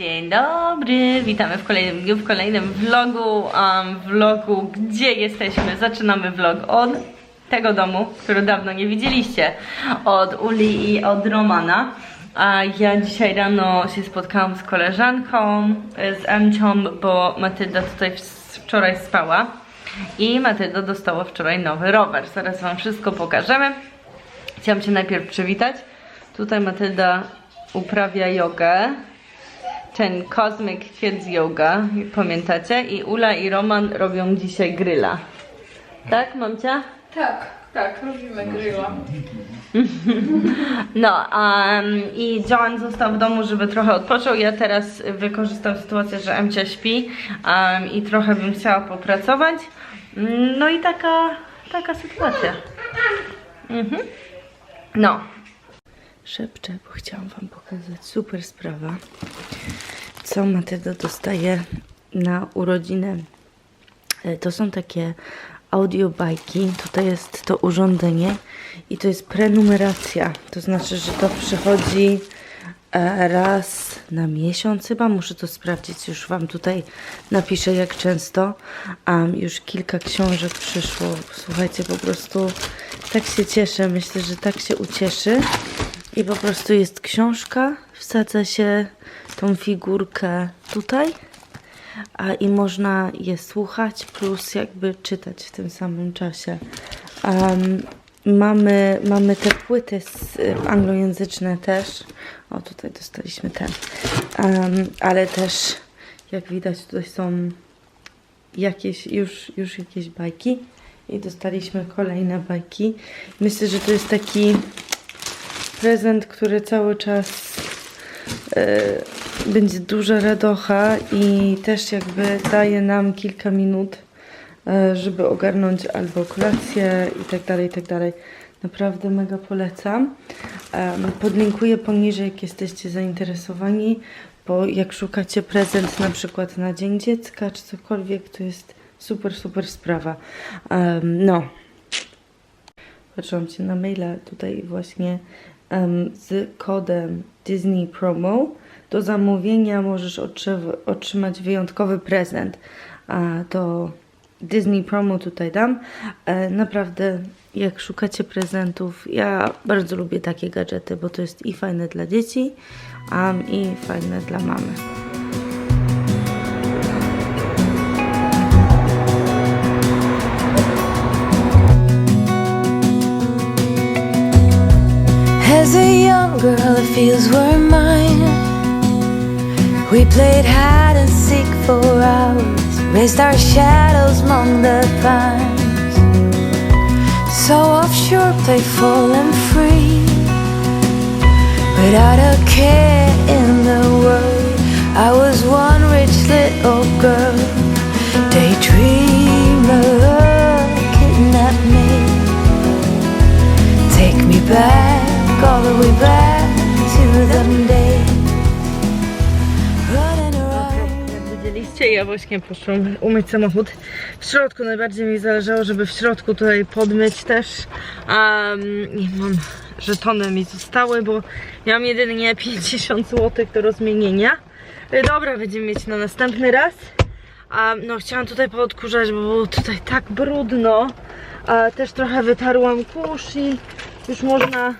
Dzień dobry, witamy w kolejnym dniu, w kolejnym vlogu, um, vlogu, gdzie jesteśmy. Zaczynamy vlog od tego domu, który dawno nie widzieliście, od Uli i od Romana. A ja dzisiaj rano się spotkałam z koleżanką, z Emcią, bo Matylda tutaj wczoraj spała i Matylda dostała wczoraj nowy rower. Zaraz wam wszystko pokażemy. Chciałam Cię najpierw przywitać. Tutaj Matylda uprawia jogę. Ten Cosmic Kids Yoga, pamiętacie? I Ula i Roman robią dzisiaj gryla. Tak, mamcia? Tak, tak, robimy grilla. No, um, i John został w domu, żeby trochę odpoczął. Ja teraz wykorzystam sytuację, że Emcia śpi um, i trochę bym chciała popracować. No i taka, taka sytuacja. Mhm. No. Szepczę, bo chciałam wam pokazać super sprawa. Co Matylda dostaje na urodzinę. E, To są takie audiobajki. Tutaj jest to urządzenie i to jest prenumeracja. To znaczy, że to przychodzi e, raz na miesiąc chyba. Muszę to sprawdzić. Już Wam tutaj napiszę jak często. Um, już kilka książek przyszło. Słuchajcie, po prostu tak się cieszę. Myślę, że tak się ucieszy. I po prostu jest książka. Wsadza się tą figurkę tutaj a i można je słuchać plus jakby czytać w tym samym czasie. Em, mamy, mamy te płyty z, anglojęzyczne też. O, tutaj dostaliśmy ten. Em, ale też, jak widać, tutaj są jakieś, już, już jakieś bajki. I dostaliśmy kolejne bajki. Myślę, że to jest taki prezent, który cały czas e, będzie duża radocha i też jakby daje nam kilka minut, e, żeby ogarnąć albo kolację i tak dalej, i tak dalej. Naprawdę mega polecam. Em, Podlinkuję poniżej, jak jesteście zainteresowani, bo jak szukacie prezent na przykład na Dzień Dziecka czy cokolwiek, to jest super, super sprawa. No, patrzyłam się na maila tutaj właśnie z kodem Disney Promo. Do zamówienia możesz otrzymać wyjątkowy prezent. A to Disney Promo tutaj dam. E, naprawdę, jak szukacie prezentów, ja bardzo lubię takie gadżety, bo to jest i fajne dla dzieci, um, i fajne dla mamy. Fields were mine. We played hide and seek for hours, raised our shadows among the pines. So offshore, playful and free, without a care in the world. I was one rich little girl, daydreamer, kidnap me. Take me back, all the way back widzieliście, ja właśnie poszłam umyć samochód. W środku najbardziej mi zależało, żeby w środku tutaj podmyć też. Um, mam żetony mi zostały, bo miałam jedynie 50 zł do rozmienienia. E, Dobra, będziemy mieć na następny raz. Um, no chciałam tutaj poodkurzać, bo było tutaj tak brudno. A też trochę wytarłam kurz i już można,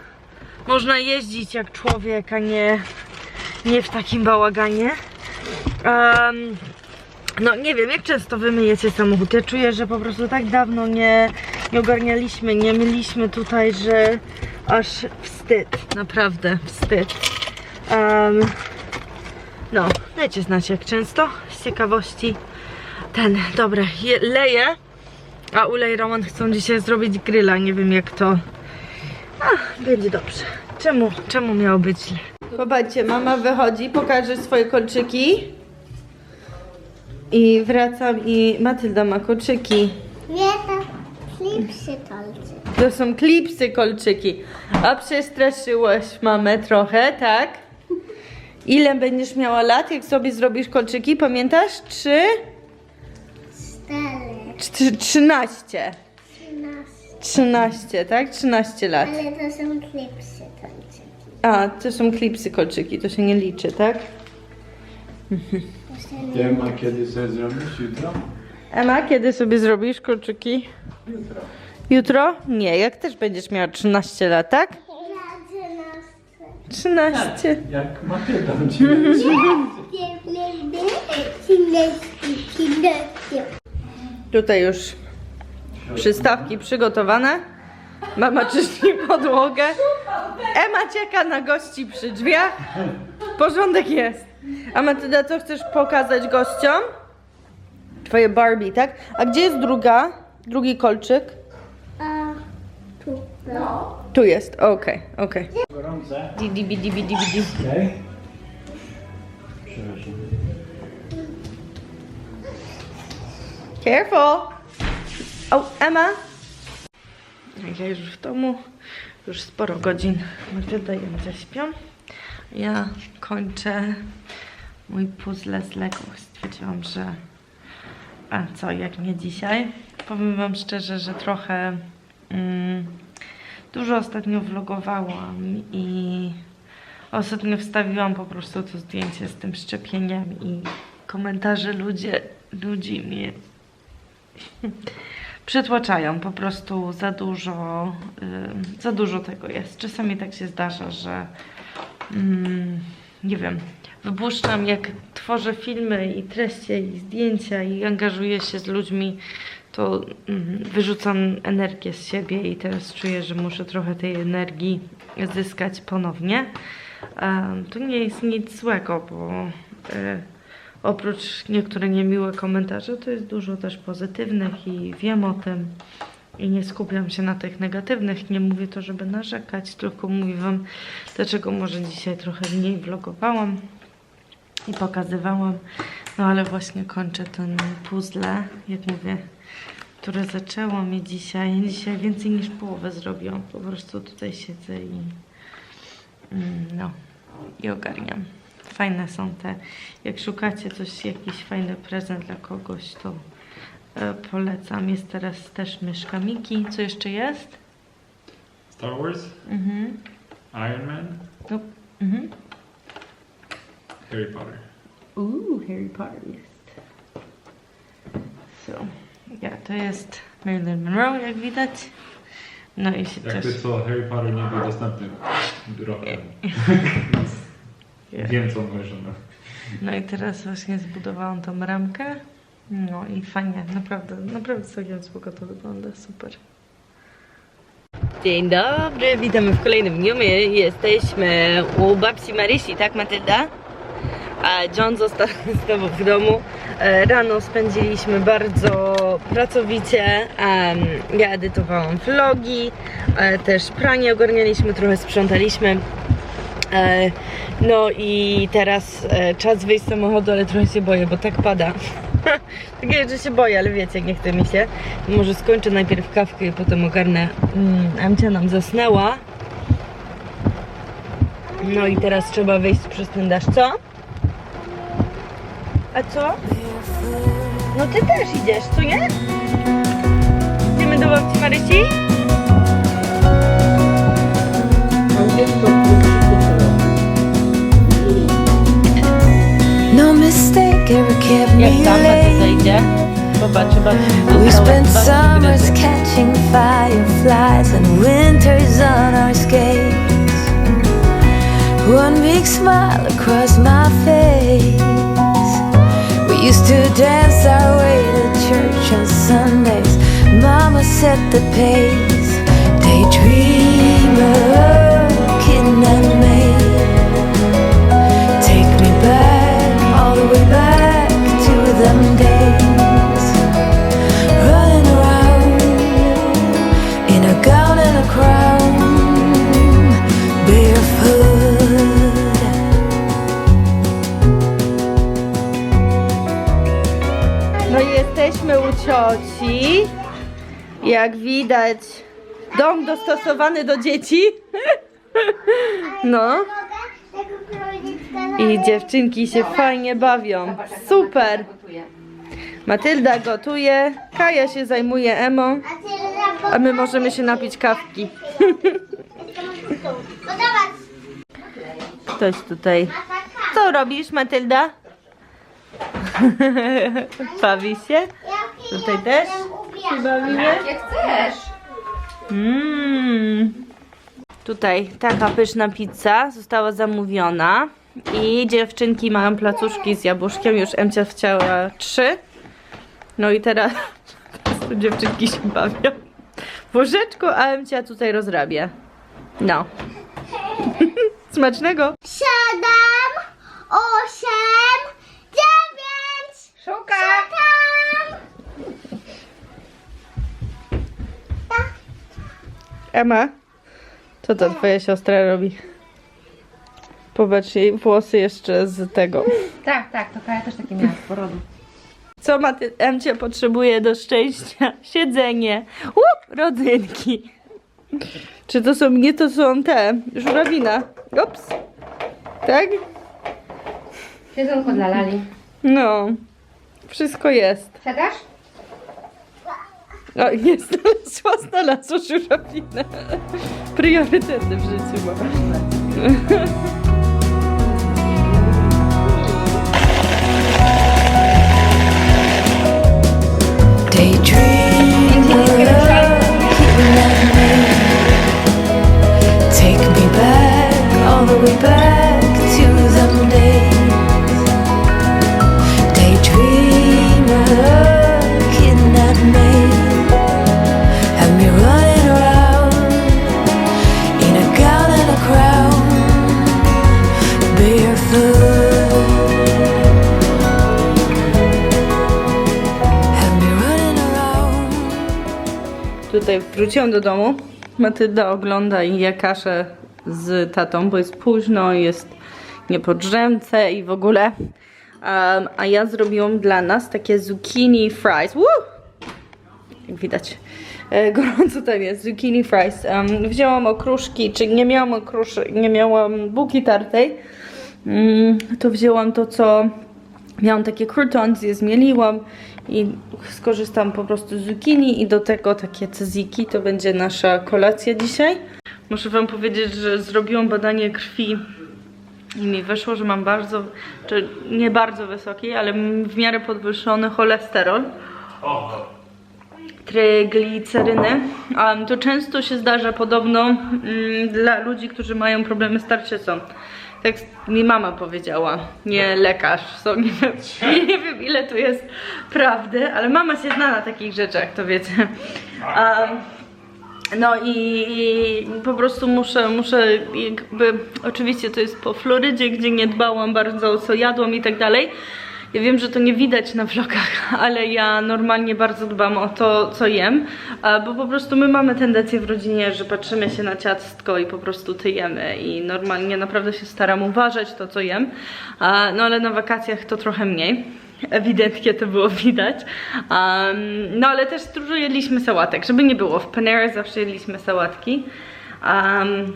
można jeździć jak człowiek, a nie, nie w takim bałaganie. Em, no nie wiem, jak często wy myjecie samochód? Ja czuję, że po prostu tak dawno nie, nie ogarnialiśmy, nie myliśmy tutaj, że aż wstyd, naprawdę wstyd. Em, no, dajcie znać jak często, z ciekawości. Ten, dobra, je, leję, a Ule i Roman chcą dzisiaj zrobić gryla, nie wiem jak to... A, będzie dobrze. Czemu, czemu miało być źle? Popatrzcie, mama wychodzi, pokaże swoje kolczyki. I wracam i Matylda ma kolczyki. Nie, to klipsy tolcy. To są klipsy kolczyki. A przestraszyłaś mamę trochę, tak? Ile będziesz miała lat, jak sobie zrobisz kolczyki? Pamiętasz? Trzy? Cztery. Trzynaście. Trzynaście. Trzynaście, tak? Trzynaście lat. Ale to są klipsy tolcy. A, to są klipsy kolczyki, to się nie liczy, tak? Wiem, a kiedy sobie zrobisz jutro? Ema, kiedy sobie zrobisz kolczyki? Jutro. Jutro? Nie, jak też będziesz miała 13 lat, tak? Ja 13. Jak Matylda ci Tutaj już przystawki przygotowane. Mama czyści podłogę. Ema czeka na gości przy drzwiach. Porządek jest. A Matylda, co chcesz pokazać gościom? Twoje Barbie, tak? A gdzie jest druga? Drugi kolczyk? A tu. Tu jest, okej, okej. Gorące. Didi, bidi, bidi, bidi. Okej. Przepraszam. Careful! O, Emma! Ja już w domu, już sporo godzin. Matylda i Emcia śpią. Ja kończę mój puzzle z Lego. Stwierdziłam, że... A co, jak nie dzisiaj? Powiem wam szczerze, że trochę... Mm, dużo ostatnio vlogowałam i ostatnio wstawiłam po prostu to zdjęcie z tym szczepieniem i komentarze ludzie, ludzi mnie przytłaczają. Po prostu za dużo, y, za dużo tego jest. Czasami tak się zdarza, że mm, nie wiem, wypuszczam jak tworzę filmy i treści i zdjęcia i angażuję się z ludźmi, to mm, wyrzucam energię z siebie i teraz czuję, że muszę trochę tej energii zyskać ponownie. Em, To nie jest nic złego, bo e, oprócz niektórych niemiłych komentarzy, to jest dużo też pozytywnych i wiem o tym. I nie skupiam się na tych negatywnych. Nie mówię to, żeby narzekać, tylko mówię Wam, dlaczego może dzisiaj trochę mniej vlogowałam i pokazywałam. No ale właśnie kończę ten puzzle, jak mówię, które zaczęłam i dzisiaj. Dzisiaj więcej niż połowę zrobiłam. Po prostu tutaj siedzę i mm, no i ogarniam. Fajne są te. Jak szukacie coś, jakiś fajny prezent dla kogoś, to e, polecam. Jest teraz też myszka Miki. Co jeszcze jest? Star Wars? Mhm. Iron Man? No. Mhm. Harry Potter. Uuu, Harry Potter jest. So, ja, to jest Marilyn Monroe, jak widać. No i się Jakby też... co, Harry Potter nie był dostępny rok. Wiem co mówisz, no. No i teraz właśnie zbudowałam tą ramkę. No i fajnie, naprawdę, naprawdę całkiem spoko to wygląda, super. Dzień dobry, witamy w kolejnym dniu. My jesteśmy u babci Marysi, tak Matylda? A John został z tobą w domu. E, Rano spędziliśmy bardzo pracowicie. Ja edytowałam vlogi, e, też pranie ogarnialiśmy, trochę sprzątaliśmy. E, No i teraz e, czas wyjść z samochodu, ale trochę się boję, bo tak pada. Takie, że się boję, ale wiecie, nie chce mi się. Może skończę najpierw kawkę i potem ogarnę. Mm, Amcia nam zasnęła. No i teraz trzeba wyjść przez ten co? A co? No ty też idziesz, co nie? Idziemy do babci Marysi? No mistake ever kept Jak me tam late. Matyda idzie? We spent summers catching fireflies and winters on our skates. One big smile across my face. We used to dance our way to church on Sundays. Mama set the pace. Daydreamer, them. No jesteśmy u cioci. Jak widać, dom dostosowany do dzieci. No. I dziewczynki się fajnie bawią. Super. Matylda gotuje, Kaja się zajmuje Emo, a my możemy się napić kawki. Ktoś tutaj. Co robisz, Matylda? Bawi się? Tutaj też się bawimy? Jak chcesz. Mmm. Tutaj taka pyszna pizza została zamówiona. I dziewczynki mają placuszki z jabłuszkiem. Już Emcia chciała trzy. No i teraz, tu dziewczynki się bawią w łóżeczku, a Emcia tutaj rozrabia. No. Smacznego! Siedem, osiem, dziewięć. Szuka. Tam. Ema, co to twoja siostra robi? Popatrz jej włosy jeszcze z tego. Tak, tak, to Kaja też takie miała z porodu. Co ma ty, Emcia potrzebuje do szczęścia? Siedzenie. Łup, rodzynki. Czy to są, nie to są te, żurawina. Ups. Tak? Siedzonko dla Lali. No. Wszystko jest. Siadasz? O, nie znalazła, znalazła żurawinę. Priorytety w życiu ma. Wróciłam do domu. Matylda ogląda i je kaszę z tatą, bo jest późno, jest nie po drzemce i w ogóle. Um, a ja zrobiłam dla nas takie zucchini fries. Woo! Jak widać. E, gorąco tam jest, zucchini fries. Um, wzięłam okruszki, czy nie miałam okruszek, nie miałam bułki tartej. Mm, to wzięłam to, co Miałam takie croutons, je zmieliłam i skorzystam po prostu z zucchini i do tego takie ceziki. To będzie nasza kolacja dzisiaj. Muszę wam powiedzieć, że zrobiłam badanie krwi i mi wyszło, że mam bardzo, czy nie bardzo wysoki, ale w miarę podwyższony cholesterol trygliceryny. Um, to często się zdarza podobno mm, dla ludzi, którzy mają problemy z tarczycą. Tak mi mama powiedziała, nie lekarz. So, nie, wiem, nie wiem ile tu jest prawdy, ale mama się zna na takich rzeczach, to wiecie. No i, i po prostu muszę, muszę jakby, oczywiście to jest po Florydzie, gdzie nie dbałam bardzo o co jadłam i tak dalej. Ja wiem, że to nie widać na vlogach, ale ja normalnie bardzo dbam o to, co jem, bo po prostu my mamy tendencję w rodzinie, że patrzymy się na ciastko i po prostu tyjemy i normalnie naprawdę się staram uważać to, co jem, no ale na wakacjach to trochę mniej. Ewidentnie to było widać. Um, no ale też dużo jedliśmy sałatek, żeby nie było. W Panera zawsze jedliśmy sałatki. Um,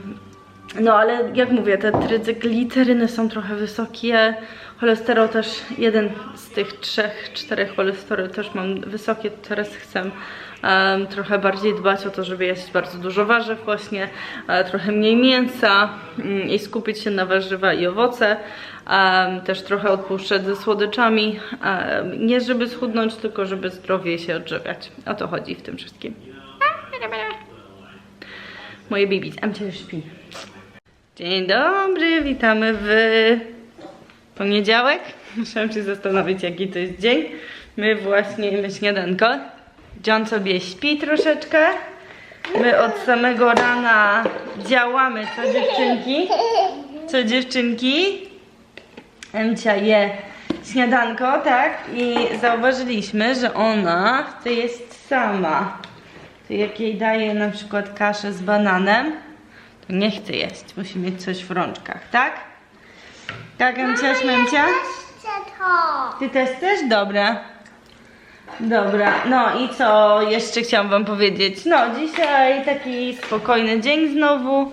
no ale jak mówię, te trygliceryny są trochę wysokie. Cholesterol też, jeden z tych trzech, czterech cholesterol też mam wysokie. Teraz chcę um, trochę bardziej dbać o to, żeby jeść bardzo dużo warzyw właśnie, e, trochę mniej mięsa mm, i skupić się na warzywa i owoce. Um, też trochę odpuszczać ze słodyczami. Um, nie żeby schudnąć, tylko żeby zdrowiej się odżywiać. O to chodzi w tym wszystkim. Moje baby, Emcia już śpi. Dzień dobry, witamy w poniedziałek. Muszę się zastanowić, jaki to jest dzień. My właśnie jemy śniadanko. John sobie śpi troszeczkę. My od samego rana działamy, co dziewczynki? Co dziewczynki? Emcia je śniadanko, tak? I zauważyliśmy, że ona chce jeść sama. To jak jej daję na przykład kaszę z bananem, to nie chce jeść. Musi mieć coś w rączkach, tak? Tak, Emcia, to. Ty też chcesz? Dobra. Dobra, no i co jeszcze chciałam wam powiedzieć? No, dzisiaj taki spokojny dzień znowu.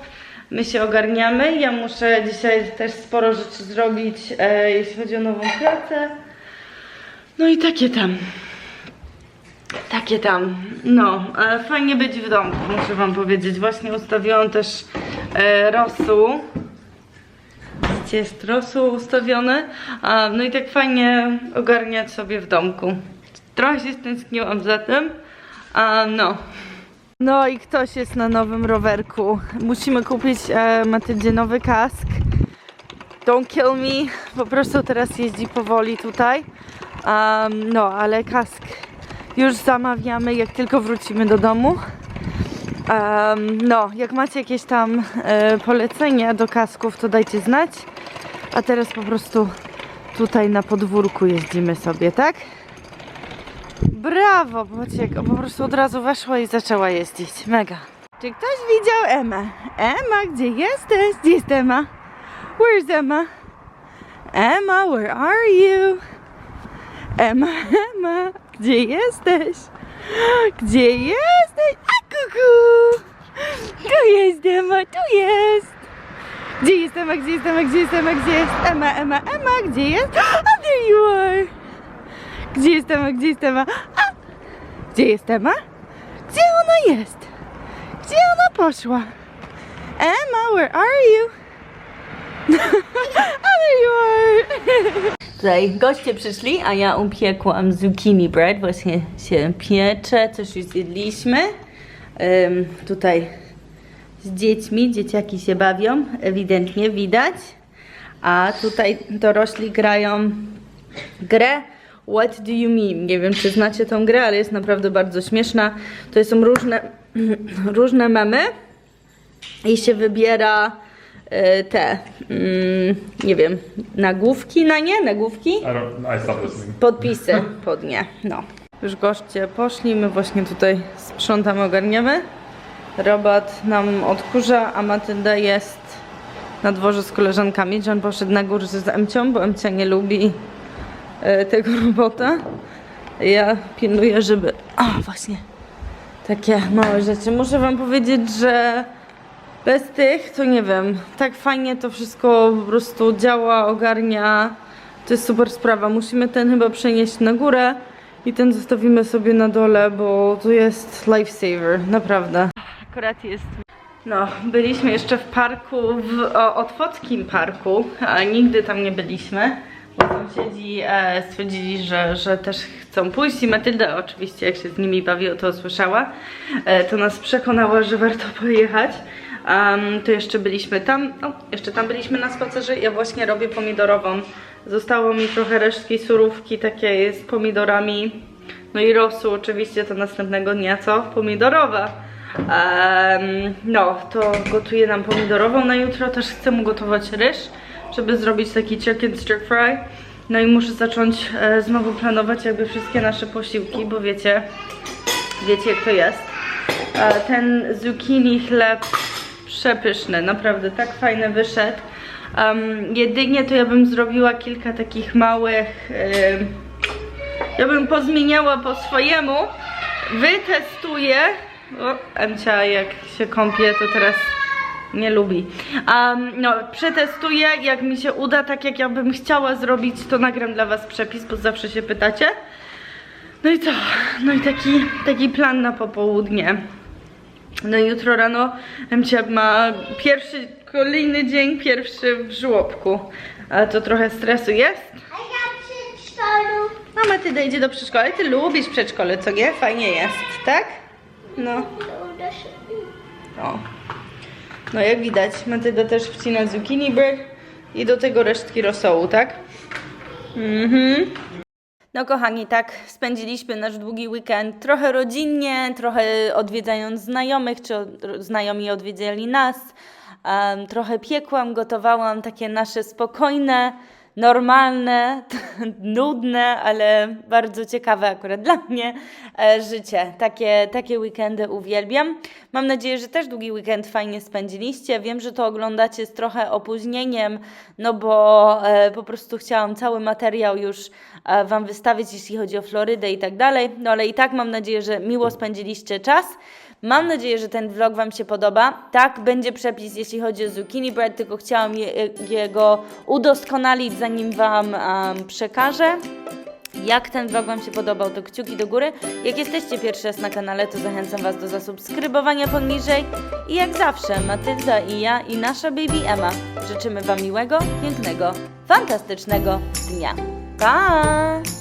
My się ogarniamy. Ja muszę dzisiaj też sporo rzeczy zrobić, e, jeśli chodzi o nową pracę. No i takie tam. Takie tam. No, e, fajnie być w domu, muszę wam powiedzieć. Właśnie ustawiłam też e, rosół rosół ustawiony. A, no i tak fajnie ogarniać sobie w domku. Trochę się stęskniłam za tym. A, no. No i ktoś jest na nowym rowerku. Musimy kupić e, nowy kask. Don't kill me. Po prostu teraz jeździ powoli tutaj. Um, no, ale kask już zamawiamy, jak tylko wrócimy do domu. Um, no, jak macie jakieś tam e, polecenia do kasków, to dajcie znać. A teraz po prostu tutaj na podwórku jeździmy sobie, tak? Brawo, jak po prostu od razu weszła i zaczęła jeździć. Mega. Czy ktoś widział Emę? Emma, gdzie jesteś? Gdzie jest Emma? Where's Emma? Emma, where are you? Emma, Emma, gdzie jesteś? Gdzie jesteś? A kuku! Tu jest Emma, tu jest! Gdzie jest Emma, gdzie jest Emma, gdzie jest Emma, gdzie jest Emma, Emma, Emma, gdzie jest? Oh, there you are! Gdzie jest Emma, gdzie jest Emma? A! Gdzie jest Emma? Gdzie ona jest? Gdzie ona poszła? Emma, where are you? there you are! Tutaj goście przyszli, a ja upiekłam zucchini bread. Właśnie się piecze, coś już zjedliśmy. Ym, tutaj z dziećmi, dzieciaki się bawią, ewidentnie widać. A tutaj dorośli grają grę What do you mean? Nie wiem, czy znacie tą grę, ale jest naprawdę bardzo śmieszna. To są różne, różne memy i się wybiera e, te, mm, nie wiem, nagłówki na nie, nagłówki? Podpisy pod nie. No. Już goście poszli, my właśnie tutaj sprzątamy, ogarniamy. Robot nam odkurza, a Matylda jest na dworze z koleżankami. John poszedł na górę z Emcią, bo Emcia nie lubi e, tego robota. Ja pilnuję, żeby... O, właśnie. Takie małe rzeczy. Muszę wam powiedzieć, że bez tych, to nie wiem, tak fajnie to wszystko po prostu działa, ogarnia. To jest super sprawa. Musimy ten chyba przenieść na górę i ten zostawimy sobie na dole, bo to jest lifesaver, naprawdę. Akurat jest. No, byliśmy jeszcze w parku, w o, Otwockim Parku, a nigdy tam nie byliśmy, bo sąsiedzi e, stwierdzili, że, że też chcą pójść i Matylda oczywiście, jak się z nimi bawiło, to usłyszała, e, to nas przekonała, że warto pojechać. Um, to jeszcze byliśmy tam, no, jeszcze tam byliśmy na spacerze, ja właśnie robię pomidorową. Zostało mi trochę resztki surówki takiej z pomidorami, no i rosół oczywiście to następnego dnia, co? Pomidorowa. Em, no, to gotuję nam pomidorową na jutro, też chcę ugotować ryż, żeby zrobić taki chicken stir fry. No i muszę zacząć e, znowu planować jakby wszystkie nasze posiłki, bo wiecie, wiecie jak to jest. E, ten zucchini chleb przepyszny, naprawdę tak fajny wyszedł. Em, jedynie to ja bym zrobiła kilka takich małych, em, ja bym pozmieniała po swojemu. Wytestuję. O, Emcia jak się kąpie, to teraz nie lubi. Um, no, przetestuję, jak mi się uda, tak jak ja bym chciała zrobić, to nagram dla was przepis, bo zawsze się pytacie. No i co? No i taki, taki plan na popołudnie. No i jutro rano Emcia ma pierwszy, kolejny dzień, pierwszy w żłobku. Ale to trochę stresu jest. A ja przy szkolu. Mama, ty dojdzie do przedszkola. Ty lubisz przedszkole, co nie? Fajnie jest, tak? No. O. No jak widać, Matylda też wcina zucchini bread i do tego resztki rosołu, tak? Mhm. No kochani, tak spędziliśmy nasz długi weekend trochę rodzinnie, trochę odwiedzając znajomych, czy znajomi odwiedzali nas. Em, trochę piekłam, gotowałam takie nasze spokojne, normalne, nudne, ale bardzo ciekawe akurat dla mnie e, życie. Takie, takie weekendy uwielbiam. Mam nadzieję, że też długi weekend fajnie spędziliście. Wiem, że to oglądacie z trochę opóźnieniem, no bo e, po prostu chciałam cały materiał już e, Wam wystawić, jeśli chodzi o Florydę i tak dalej. No ale i tak mam nadzieję, że miło spędziliście czas. Mam nadzieję, że ten vlog Wam się podoba. Tak, będzie przepis, jeśli chodzi o zucchini bread, tylko chciałam je, jego udoskonalić, zanim Wam em, przekażę. Jak ten vlog Wam się podobał, to kciuki do góry. Jak jesteście pierwszy raz na kanale, to zachęcam Was do zasubskrybowania poniżej. I jak zawsze, Matylda i ja i nasza baby Emma życzymy Wam miłego, pięknego, fantastycznego dnia. Pa!